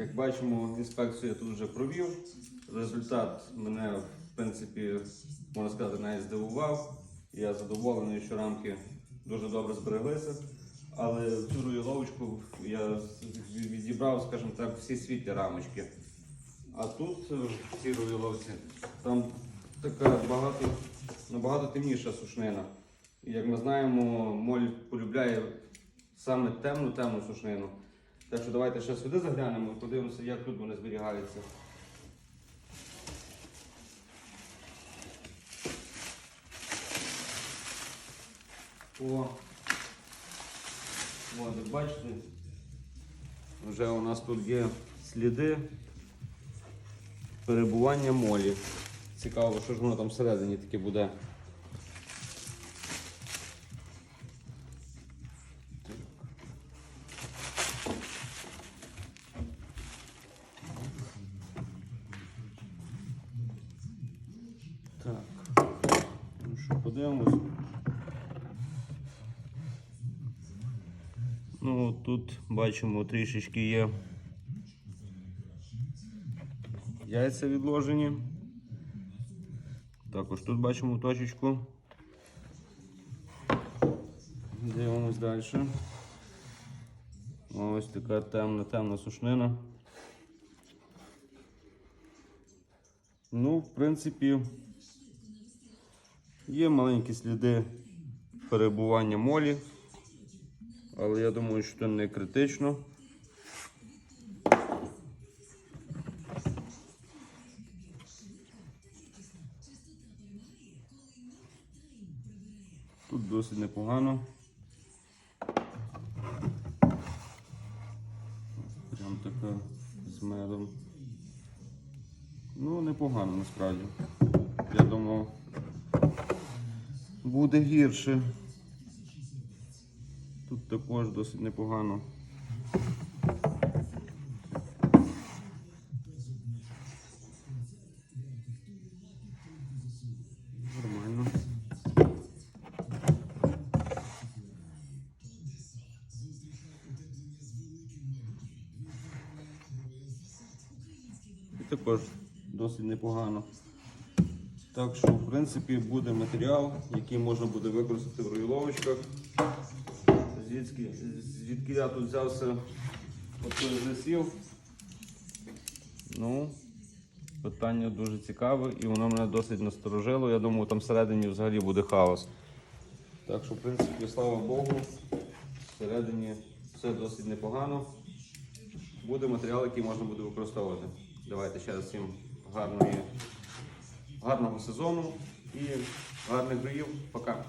як бачимо, інспекцію я тут вже провів. Результат мене, в принципі, можна сказати, навіть здивував. Я задоволений, що рамки дуже добре збереглися. Але цю руйоловочку я відібрав, скажімо так, всі світлі рамочки. А тут е, в цій руйоловці там така багато, набагато темніша сушнина. І як ми знаємо, моль полюбляє саме темну темну сушнину. Так що давайте ще сюди заглянемо і подивимося, як тут вони зберігаються. О, от, бачите, вже у нас тут є сліди перебування молі. Цікаво, що ж воно там всередині таке буде. Так. Ну що, подивимось. Ну, тут бачимо трішечки є яйця відложені. Також тут бачимо точечку. Дивимось далі. Ось така темна, темна сушнина. Ну, в принципі, є маленькі сліди перебування молі, але я думаю, що це не критично. Тут досить непогано. Прям така з медом. Ну, непогано насправді. Я думав, буде гірше. Тут також досить непогано. Нормально. І також досить непогано. Так що, в принципі, буде матеріал, який можна буде використати в роїловочках. Звідки, звідки я тут взявся отой засів. Ну, питання дуже цікаве і воно мене досить насторожило. Я думаю, там всередині взагалі буде хаос. Так що, в принципі, слава Богу, всередині все досить непогано. Буде матеріал, який можна буде використовувати. Давайте ще раз всім гарної, гарного сезону і гарних гроїв. Пока.